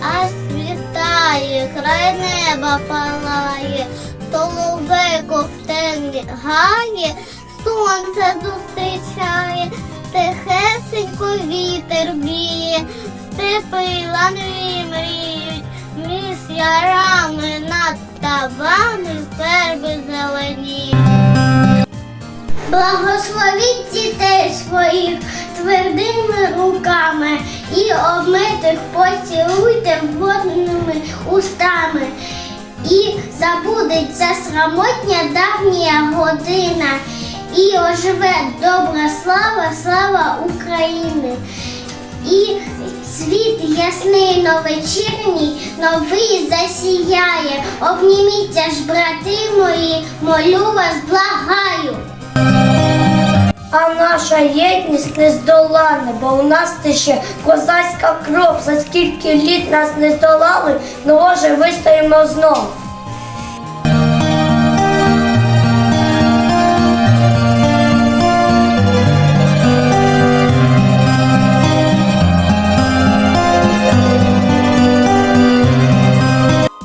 аж світає, край неба палає, Соловейко в темрі гає, сонце зустрічає, тихесенько вітер б'є, степи ланові мріють, міс ярами над табами ферби зелені. Благословіть дітей своїх твердими руками. Устами. І забудеться срамотня давня година, і оживе добра слава, слава України. І світ ясний новечірній, новий засіяє. Обніміться ж, брати мої, молю вас, благаю. А наша єдність не здолана, бо у нас тече козацька кров. За скільки літ нас не здолали, ну може вистоїмо знов.